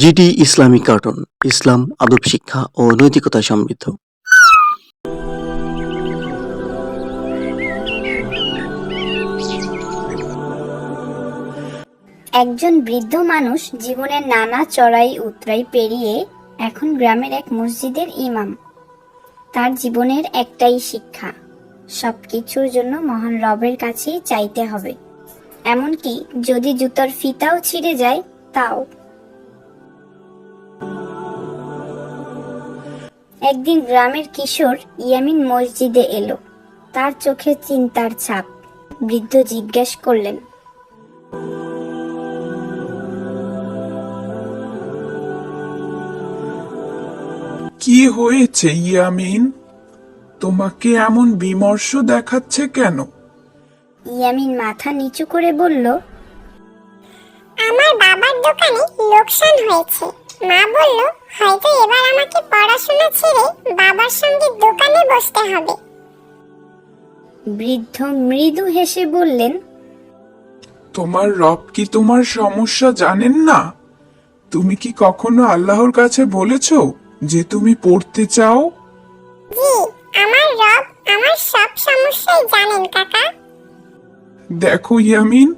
GT Islamic cartoon, ইসলাম, আদব শিক্ষা ও নৈতিকতা সমৃদ্ধ। একজন বৃদ্ধ মানুষ জীবনের নানা চড়াই উতরাই পেরিয়ে এখন গ্রামের এক মসজিদের ইমাম। তার জীবনের একটাই শিক্ষা, সবকিছুর জন্য মহান রবের কাছেই চাইতে হবে। এমনকি যদি জুতার ফিতাও ছিঁড়ে যায়, তাও একদিন গ্রামের কিশোর ইয়ামিন মসজিদে এলো। তার চোখে চিন্তার ছাপ। বৃদ্ধ জিজ্ঞেস করলেন কি হয়েছে ইয়ামিন? তোমাকে এমন বিমর্ষ দেখাচ্ছে কেন? ইয়ামিন মাথা নিচু করে বলল আমার বাবার দোকানে লোকসান হয়েছে। মা বলল হয়তো এবার আমাকে পড়াশোনা ছেড়ে বাবার সঙ্গে দোকানে বসতে হবে। বৃদ্ধ মৃদু হেসে বললেন তোমার রব কি তোমার সমস্যা জানেন না? তুমি কি কখনো আল্লাহর কাছে বলেছ যে তুমি পড়তে চাও? জি আমার রব আমার সব সমস্যাই জানেন কাকা। দেখো ইয়ামিন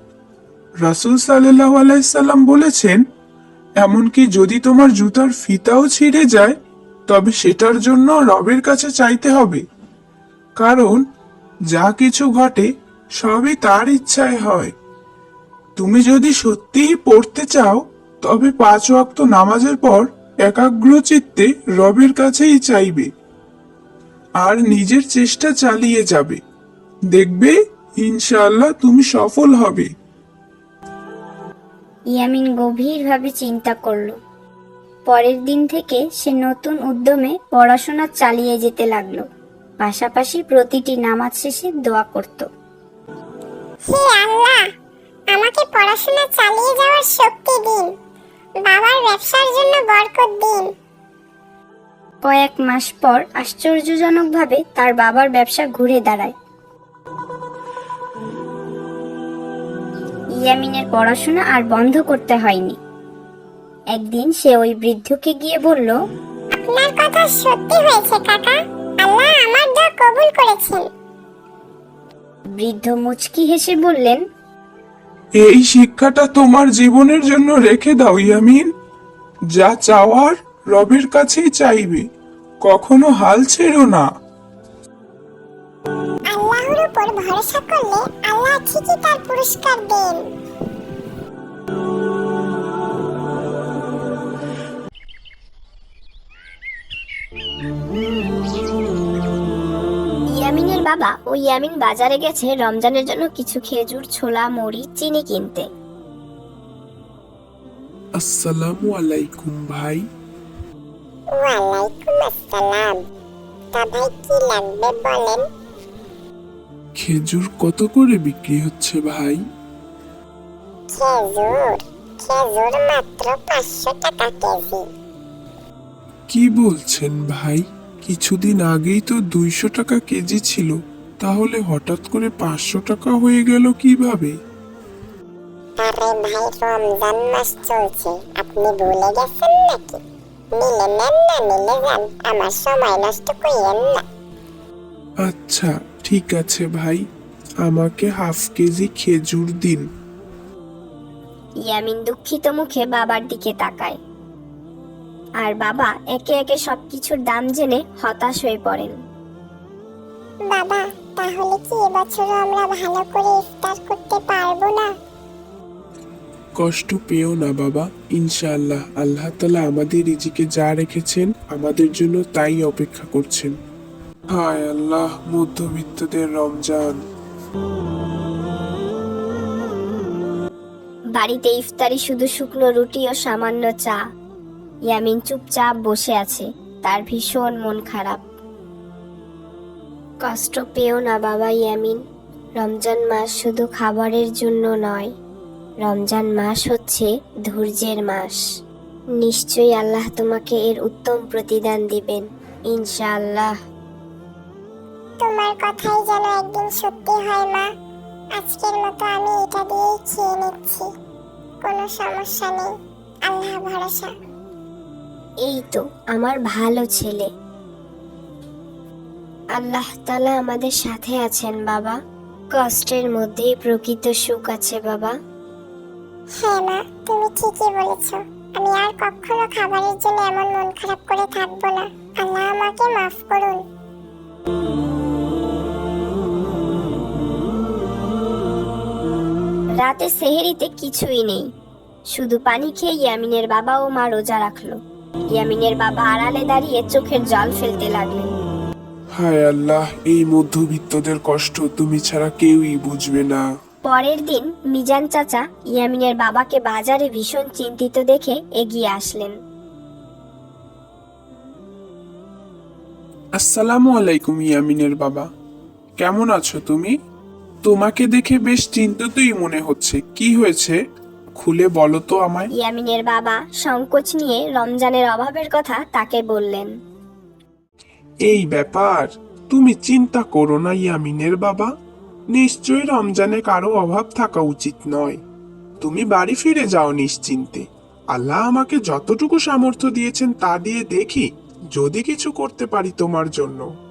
রাসূল সাল্লাহ আলাইসাল্লাম বলেছেন এমনকি যদি তোমার জুতার ফিতাও ছিঁড়ে যায়, তবে সেটার জন্য রবের কাছে চাইতে হবে। কারণ, যা কিছু ঘটে, সবই তার ইচ্ছায় হয়। তুমি যদি সত্যিই পড়তে চাও, তবে পাঁচ ওয়াক্ত নামাজের পর একাগ্র চিত্তে রবের কাছেই চাইবে। আর নিজের চেষ্টা চালিয়ে যাবে। দেখবে, ইনশাআল্লাহ তুমি সফল হবে। ইয়ামিন গভীরভাবে চিন্তা করল। পরের দিন থেকে সে নতুন উদ্যমে পড়াশোনা চালিয়ে যেতে লাগল। পাশাপাশি প্রতিটি নামাজ শেষে দোয়া করত। হে আল্লাহ আমাকে পড়াশোনা চালিয়ে যাওয়ার শক্তি দিন। বাবার ব্যবসার জন্য বরকত দিন। কয়েক মাস পর আশ্চর্যজনকভাবে তার বাবার ব্যবসা ঘুরে দাঁড়ায়। ইয়ামিনের পড়াশোনা আর বন্ধ করতে হয়নি। একদিন সে ওই বৃদ্ধকে গিয়ে বলল আপনার কথা সত্যি হয়েছে কাকা। আল্লাহ আমার দোয়া কবুল করেছেন। বৃদ্ধ মুচকি হেসে বললেন এই শিক্ষাটা তোমার জীবনের জন্য রেখে দাও ইয়ামিন। যা চাওয়ার রবের কাছেই চাইবে। কখনো হাল ছেড়ো না। উপর ভরসা করলে আল্লাহ ঠিকই তার পুরস্কার দেন। ইয়ামিনের বাবা ও ইয়ামিন বাজারে গেছে রমজানের জন্য কিছু খেজুর ছোলা মুড়ি চিনি কিনতে। আসসালামু আলাইকুম ভাই। ওয়ালাইকুম আসসালাম। তা ভাই কি লাগবে বলেন? খেজুর কত করে বিক্রি হচ্ছে ভাই? খেজুর খেজুর মাত্র পাঁচশো টাকা কেজি। কি বলছেন ভাই? কিছুদিন আগেই তো দুইশো টাকা কেজি ছিল তাহলে হঠাৎ করে পাঁচশো টাকা হয়ে গেল কীভাবে? আরে ভাই রমজান মাস চলছে আপনি ভুলে গেছেন নাকি? নিলে নেন না নিলে যান আমার সময় নষ্ট করিয়েন না। আচ্ছা ঠিক আছে ভাই আমাকে হাফ কেজি খেজুর দিন। ইয়ামিন দুঃখিত মুখে বাবার দিকে তাকায়। আর বাবা একে একে সবকিছুর দাম জেনে হতাশ হয়ে পড়েন। বাবা তাহলে কি এবছর আমরা ভালো করে ইফতার করতে পারব না? কষ্ট পেও না বাবা ইনশাআল্লাহ। আল্লাহ তালা আমাদের রিজিকে যা রেখেছেন আমাদের জন্য তাই অপেক্ষা করছেন। হায় আল্লাহ, মধ্যবিত্তদের রমজান। বাড়িতে ইফতারি শুধু শুকনো রুটি ও সামান্য চা। ইয়ামিন চুপচাপ বসে আছে, তার ভীষণ মন খারাপ। কষ্ট পেও না বাবা ইয়ামিন, রমজান মাস শুধু খাবারের জন্য নয়, রমজান মাস হচ্ছে ধৈর্যের মাস। নিশ্চয়ই আল্লাহ তোমাকে এর উত্তম প্রতিদান দিবেন, ইনশাআল্লাহ। তোমার কথাই যেন একদিন সত্যি হয় মা। আজকের মতো আমি এটা দিয়েই খেয়ে নিচ্ছি। কোনো সমস্যা নেই। আল্লাহ ভরসা। এই তো আমার ভালো ছেলে। আল্লাহ তালা আমাদের সাথে আছেন বাবা। কষ্টের মধ্যেই প্রকৃত সুখ আছে বাবা। হ্যাঁ মা তুমি ঠিকই বলেছ। আমি আর কখনো খাবারের জন্য এমন মন খারাপ করে থাকব না। আল্লাহ আমাকে মাফ করুন। রাতে সেহেরিতে কিছুই নেই। শুধু পানি খেয়ে ইয়ামিনের বাবা ও মা রোজা রাখল। ইয়ামিনের বাবা আড়ালে দাঁড়িয়ে চোখের জল ফেলতে লাগলেন। হায় আল্লাহ এই মধ্যবিত্তদের কষ্ট তুমি ছাড়া কেউই বুঝবে না। পরের দিন মিজান চাচা ইয়ামিনের বাবাকে বাজারে ভীষণ চিন্তিত দেখে এগিয়ে আসলেন। আসসালামু আলাইকুম ইয়ামিনের বাবা। কেমন আছো তুমি? তোমাকে দেখে বেশ চিন্তিতই মনে হচ্ছে। কি হয়েছে? খুলে বলো তো আমায়। ইয়ামিনের বাবা সংকোচ নিয়ে রমজানের অভাবের কথা তাকে বললেন। এই ব্যাপার? তুমি চিন্তা করো না ইয়ামিনের বাবা। নিশ্চয়ই রমজানে কারও অভাব থাকা উচিত নয়। তুমি বাড়ি ফিরে যাও নিশ্চিন্তে। আল্লাহ আমাকে যতটুকু সামর্থ্য দিয়েছেন তা দিয়ে দেখি। যদি কিছু করতে পারি তোমার জন্য।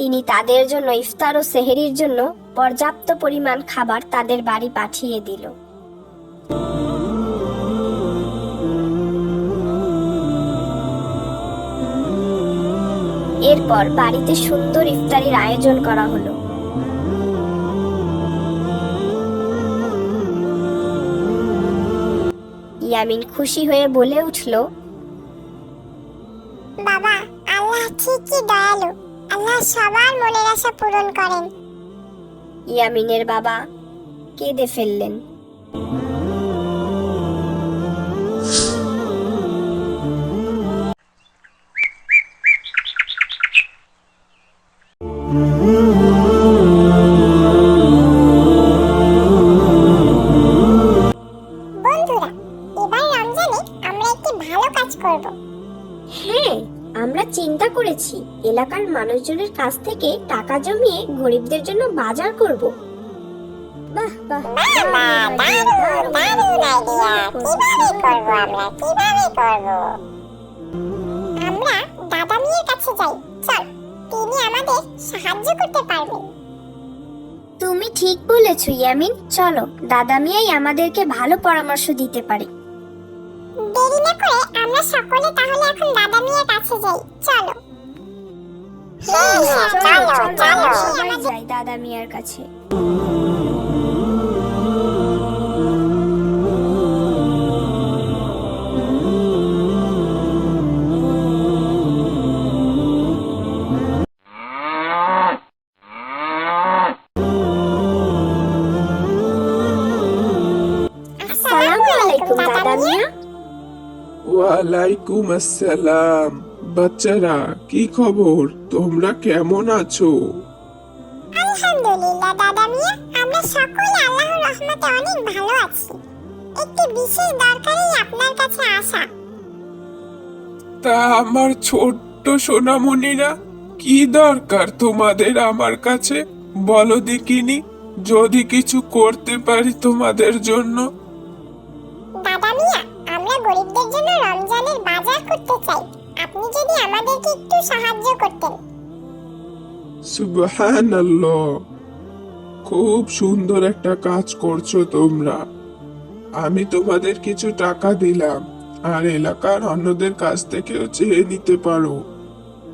তিনি তাদের জন্য ইফতার ও সেহেরির জন্য পর্যাপ্ত পরিমাণ খাবার তাদের বাড়ি পাঠিয়ে দিল। এরপর বাড়িতে সুন্দর ইফতারির আয়োজন করা হলো। ইয়ামিন খুশি হয়ে বলে উঠল, বাবা, আল্লাহ ঠিকই দয়ালু। আল্লাহ সবার মনের আশা পূরণ করেন। ইয়ামিনের বাবা কেঁদে ফেললেন। বন্ধুরা এবার রমজানে আমরা একটি ভালো কাজ করব। হ্যাঁ আমরা চিন্তা করেছি এলাকার মানুষজনের কাছ থেকে টাকা জমিয়ে গরিবদের জন্য বাজার করব। বাহ বাহ বাবা দারুণ দারুণ আইডিয়া কীভাবে করব আমরা কীভাবে করব? আমরা দাদা মিয়ার কাছে যাই চল তিনি আমাদের সাহায্য করতে পারবেন। তুমি ঠিক বলেছ ইয়ামিন। চলো দাদা মিয়াই আমাদেরকে ভালো পরামর্শ দিতে পারে। দেরি না করে আমরা সকলে তাহলে এখন দাদা মিয়ার কাছে যাই চলো। চলো চলো সবাই যাই দাদা মিয়ার কাছে। আসসালামু আলাইকুম দাদা মিয়া। ওয়ালাইকুম আসসালাম। বাচ্চারা কি খবর? তোমরা কেমন আছো? আলহামদুলিল্লাহ দাদা মিয়া। আমরা সকলে আল্লাহর রহমতে অনেক ভালো আছি। একটি বিশেষ দরকারেই আপনার কাছে আসা। তা আমার ছোট্ট সোনামণিরা কি দরকার তোমাদের আমার কাছে? বলো দেখিনি যদি কিছু করতে পারি তোমাদের জন্য। দাদা মিয়া আমরা গরিবদের জন্য রমজানের বাজার করতে চাই। আপনি যদি আমাদেরকে একটু সাহায্য করতেন। সুবহানাল্লাহ। খুব সুন্দর একটা কাজ করছ তোমরা। আমি তোমাদের কিছু টাকা দিলাম, আর এলাকার অন্যদের কাছ থেকেও চেয়ে নিতে পারো।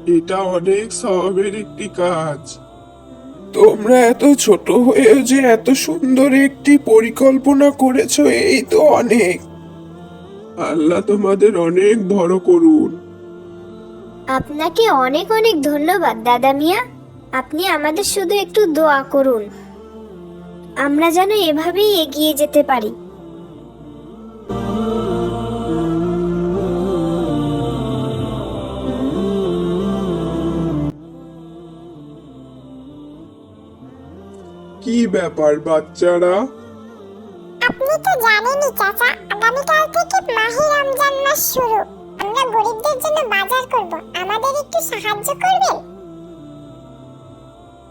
এটা অনেক সবের একটি কাজ। তোমরা এত ছোট হয়েও যে এত সুন্দর একটি পরিকল্পনা করেছ, এই তো অনেক। আল্লাহ তোমাদের অনেক বড় করুন। আপনাকে অনেক অনেক ধন্যবাদ দাদা মিয়া। আপনি আমাদের শুধু একটু দোয়া করুন। আমরা যেন এভাবেই এগিয়ে যেতে পারি। কি ব্যাপার বাচ্চারা? আপনি তো জানেনই চাচা। আগামীকাল থেকে মাহে রমজান মাস শুরু। আমরা গরিবদের জন্য বাজার করব। আমাদের একটু সাহায্য করবেন?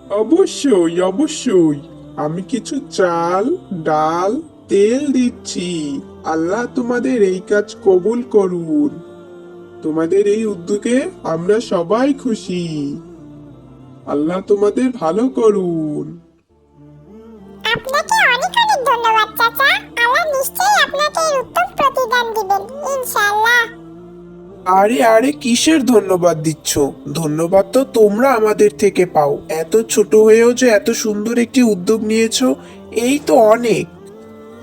অবশ্যই অবশ্যই। আমি কিছু চাল ডাল তেল দিচ্ছি। আল্লাহ তোমাদের এই কাজ কবুল করুন। তোমাদের এই উদ্যোগে আমরা সবাই খুশি। আল্লাহ তোমাদের ভালো করুন। আপনাকে অনেক অনেক ধন্যবাদ চাচা। আল্লাহ নিশ্চয়ই আপনাকে এর উত্তম প্রতিদান দিবেন। ইনশাআল্লাহ। আরে আরে কিসের ধন্যবাদ দিচ্ছ? ধন্যবাদ তো তোমরা আমাদের থেকে পাও। এত ছোট হয়েও যে এত সুন্দর একটি উদ্যোগ নিয়েছো এই তো অনেক।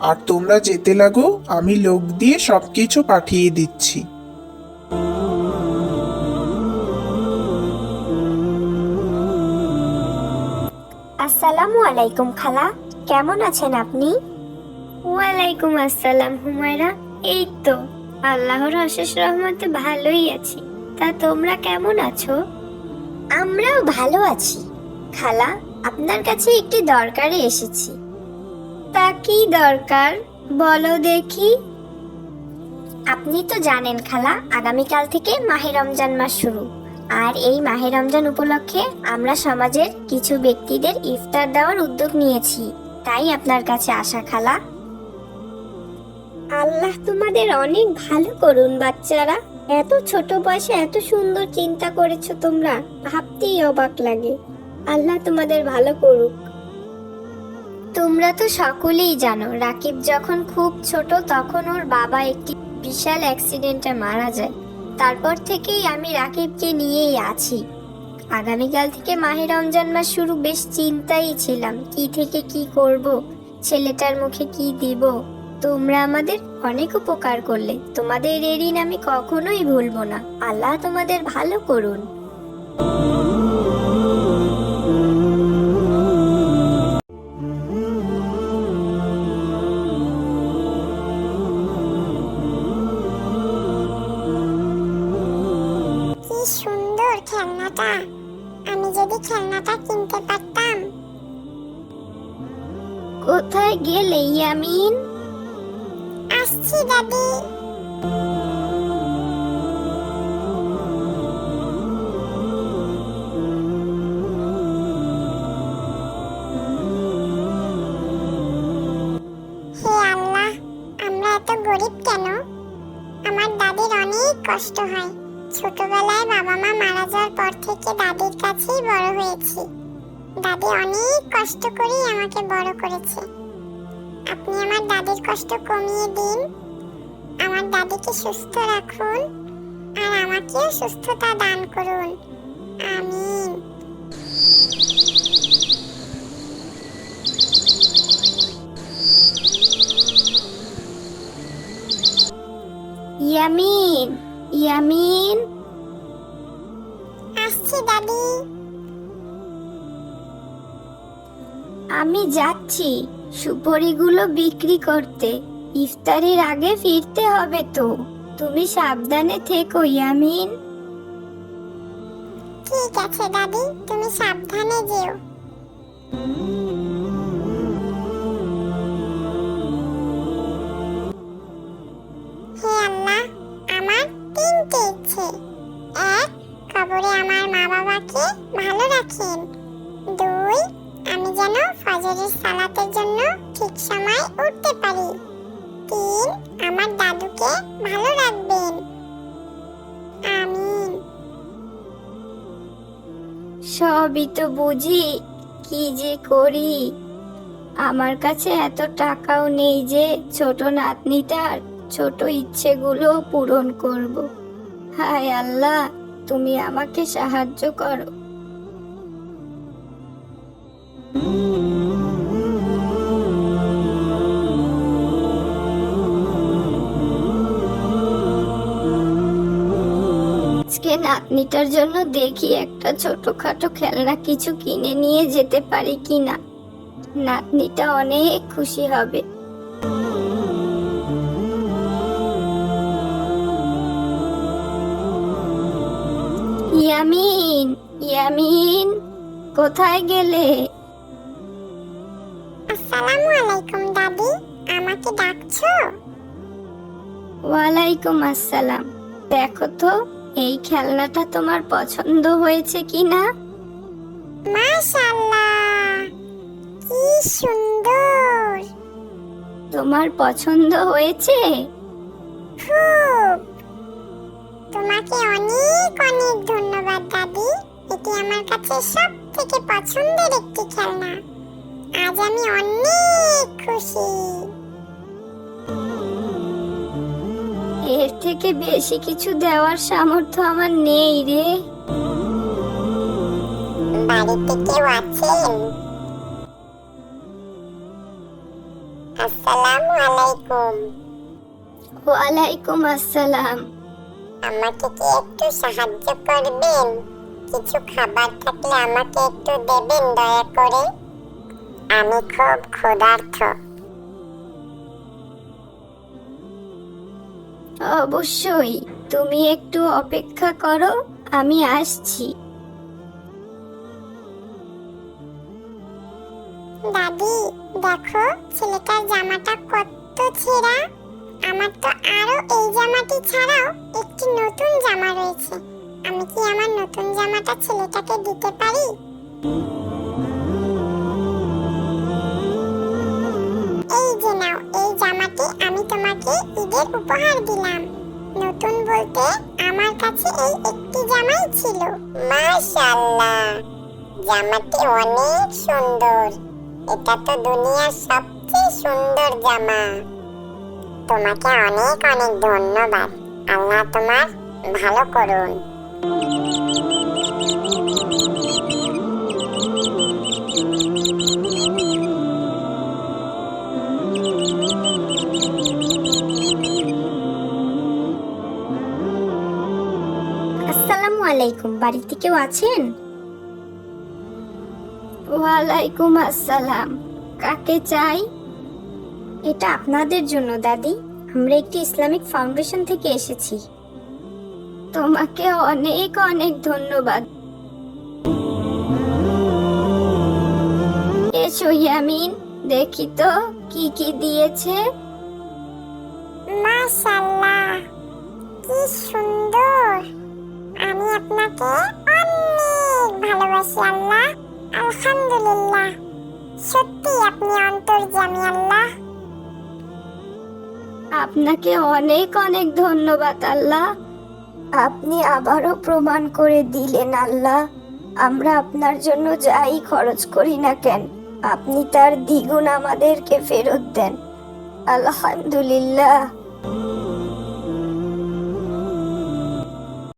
আর তোমরা যেতে লাগো আমি লোক দিয়ে সবকিছু পাঠিয়ে দিচ্ছি। আসসালামু আলাইকুম খালা। কেমন আছেন আপনি? ওয়ালাইকুম আসসালাম হুমায়রা। এই তো। আল্লাহর অশেষ রহমতে ভালোই আছি। তা তোমরা কেমন আছো? আমরাও ভালো আছি। খালা আপনার কাছে একটি দরকারে এসেছি। তা কি দরকার? বলো দেখি। আপনি তো জানেন খালা আগামীকাল থেকে মাহে রমজান মাস শুরু। আর এই মাহে রমজান উপলক্ষে আমরা সমাজের কিছু ব্যক্তিদের ইফতার দেওয়ার উদ্যোগ নিয়েছি। তাই আপনার কাছে আসা খালা। আল্লাহ তোমাদের অনেক ভালো করুন, বাচ্চারা। এত ছোট বয়সে এত সুন্দর চিন্তা করেছ তোমরা, ভাবতেই অবাক লাগে। আল্লাহ তোমাদের ভালো করুক। তোমরা তো সকলেই জানো, রাকিব যখন খুব ছোট তখন ওর বাবা একটি বিশাল অ্যাক্সিডেন্টে মারা যায়। তারপর থেকেই আমি রাকিবকে নিয়েই আছি। আগামীকাল থেকে মাহে রমজান মাস শুরু, বেশ চিন্তাই ছিলাম, কি থেকে কি করব, ছেলেটার মুখে কি দিব? তোমরা আমাদের অনেক উপকার করলে। তোমাদের এই ঋণ আমি কখনোই ভুলবো না। আল্লাহ তোমাদের ভালো করুন। দাদি আমার দাদির অনেক কষ্ট হয়। ছোটবেলায় বাবা মা মারা যাওয়ার পর থেকে দাদির কাছেই বড় হয়েছি। দাদি অনেক কষ্ট করেই আমাকে বড় করেছে। আপনি আমার দাদির কষ্ট কমিয়ে দিন। আমার সুস্থ রাখুন আর আমাকেও সুস্থতা দান করুন। আমিন। ইয়ামিন ইয়ামিন। আসছি দাদি। আমি যাচ্ছি সুপরিগুলো বিক্রি করতে। ইফতারির আগে ফিরতে হবে তো। তুমি সাবধানে থেকো, ইয়ামিন। ঠিক আছে, দাদি। তুমি সাবধানে যেও। আমার ইচ্ছে। আমার মা ভালো আমি যেন ফজরের সালাতের জন্য ঠিক সময় উঠতে পারি। তিন আমার দাদুকে ভালো রাখবেন। আমিন। সবই তো বুঝি, কি যে করি? আমার কাছে এত টাকাও নেই যে ছোট নাতনিটার ছোট ইচ্ছেগুলো পূরণ করব। হায় আল্লাহ, তুমি আমাকে সাহায্য করো। নাতনিটার জন্য দেখি একটা ছোটখাটো খেলনা কিছু কিনে নিয়ে যেতে পারি কিনা। নাতনিটা অনেক খুশি হবে। ইয়ামিন ইয়ামিন কোথায় গেলে? আসসালামু আলাইকুম দাদি। আমাকে ডাকছো? ওয়ালাইকুম আসসালাম। দেখো তো। এই খেলনাটা তোমার পছন্দ হয়েছে কিনা? মাশাআল্লাহ কি সুন্দর। তোমার পছন্দ হয়েছে? খুব। তোমাকে অনেক অনেক ধন্যবাদ দাদি। এটি আমার কাছে সব থেকে পছন্দের একটি খেলনা। আজ আমি অনেক খুশি। এর থেকে বেশি কিছু দেওয়ার সামর্থ্য আমার নেই রে। বাড়িতে কেউ আছেন? আসসালামু আলাইকুম। ওয়ালাইকুম আসসালাম। আমাকে কি একটু সাহায্য করবেন? কিছু খাবার থাকলে আমাকে একটু দেবেন দয়া করে? আমি খুব ক্ষুধার্ত অবশ্যই, তুমি একটু অপেক্ষা করো, আমি আসছি। দাদি, দেখো, ছেলেটার জামাটা কত ছেঁড়া। আমার তো আরও এই জামাটি ছাড়াও একটি নতুন জামা রয়েছে। আমি কি আমার নতুন জামাটা ছেলেটাকে দিতে পারি? এই যে নাও, এই জামাটি আমি তোমাকে ঈদের উপহার দিলাম। নতুন বলতে আমার কাছে এই একটি জামাই ছিল। মাশাআল্লাহ, জামাটি অনেক সুন্দর। এটা তো দুনিয়ার সবচেয়ে সুন্দর জামা। তোমাকে অনেক অনেক ধন্যবাদ। আল্লাহ তোমার ভালো করুন। আলাইকুম। বাড়িতে কেউ আছেন? ওয়ালাইকুম আসসালাম। কাকে চাই? এটা আপনাদের জন্য দাদি। আমরা একটি ইসলামিক ফাউন্ডেশন থেকে এসেছি। তোমাকে অনেক অনেক ধন্যবাদ। এসো ইয়ামিন। দেখি তো কি কি দিয়েছে? মাশাআল্লাহ। কি অনেক ভালোবাসি আল্লাহ। আলহামদুলিল্লাহ। সত্যি আপনি আল্লাহ। আপনাকে অনেক অনেক ধন্যবাদ আল্লাহ। আপনি আবারও প্রমাণ করে দিলেন আল্লাহ। আমরা আপনার জন্য যাই খরচ করি না কেন, আপনি তার দ্বিগুণ আমাদেরকে ফেরত দেন। আলহামদুলিল্লাহ।